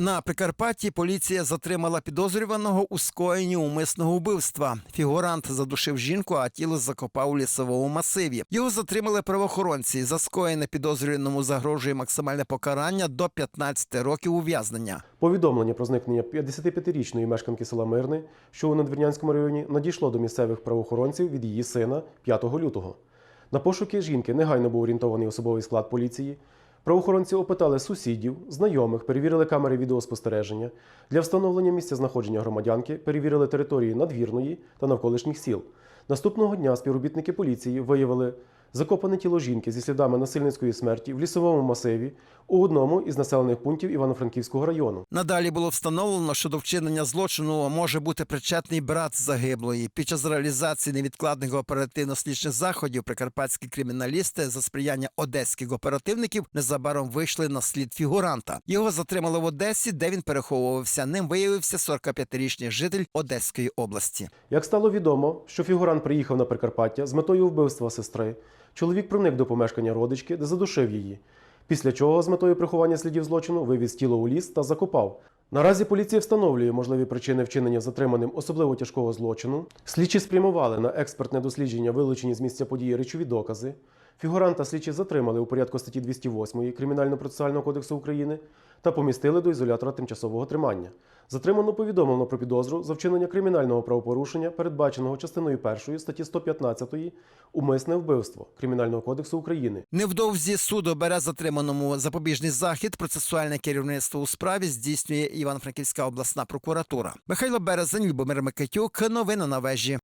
На Прикарпатті поліція затримала підозрюваного у скоєнні умисного вбивства. Фігурант задушив жінку, а тіло закопав у лісовому масиві. Його затримали правоохоронці. За скоєне підозрюваному загрожує максимальне покарання до 15 років ув'язнення. Повідомлення про зникнення 55-річної мешканки села Мирне, що у Надвірнянському районі, надійшло до місцевих правоохоронців від її сина 5 лютого. На пошуки жінки негайно був орієнтований особовий склад поліції. Правоохоронці опитали сусідів, знайомих, перевірили камери відеоспостереження. Для встановлення місця знаходження громадянки перевірили території надвірної та навколишніх сіл. Наступного дня співробітники поліції виявили закопане тіло жінки зі слідами насильницької смерті в лісовому масиві у одному із населених пунктів Івано-Франківського району. Надалі було встановлено, що до вчинення злочину може бути причетний брат загиблої. Під час реалізації невідкладних оперативно-слідчих заходів прикарпатські криміналісти за сприяння одеських оперативників незабаром вийшли на слід фігуранта. Його затримали в Одесі, де він переховувався. Ним виявився 45-річний житель Одеської області. Як стало відомо, що фігурант приїхав на Прикарпаття з метою вбивства сестри, чоловік проник до помешкання родички, де задушив її. Після чого з метою приховання слідів злочину вивіз тіло у ліс та закопав. Наразі поліція встановлює можливі причини вчинення затриманим особливо тяжкого злочину. Слідчі спрямували на експертне дослідження вилучені з місця події речові докази. Фігуранта слідчі затримали у порядку статті 208 Кримінально-процесуального кодексу України та помістили до ізолятора тимчасового тримання. Затримано повідомлено про підозру за вчинення кримінального правопорушення, передбаченого частиною 1 статті 115 умисне вбивство Кримінального кодексу України. Невдовзі суд обере затриманому запобіжний захід. Процесуальне керівництво у справі здійснює Івано-Франківська обласна прокуратура. Михайло Березень, Любомир Микитюк. Новини на вежі.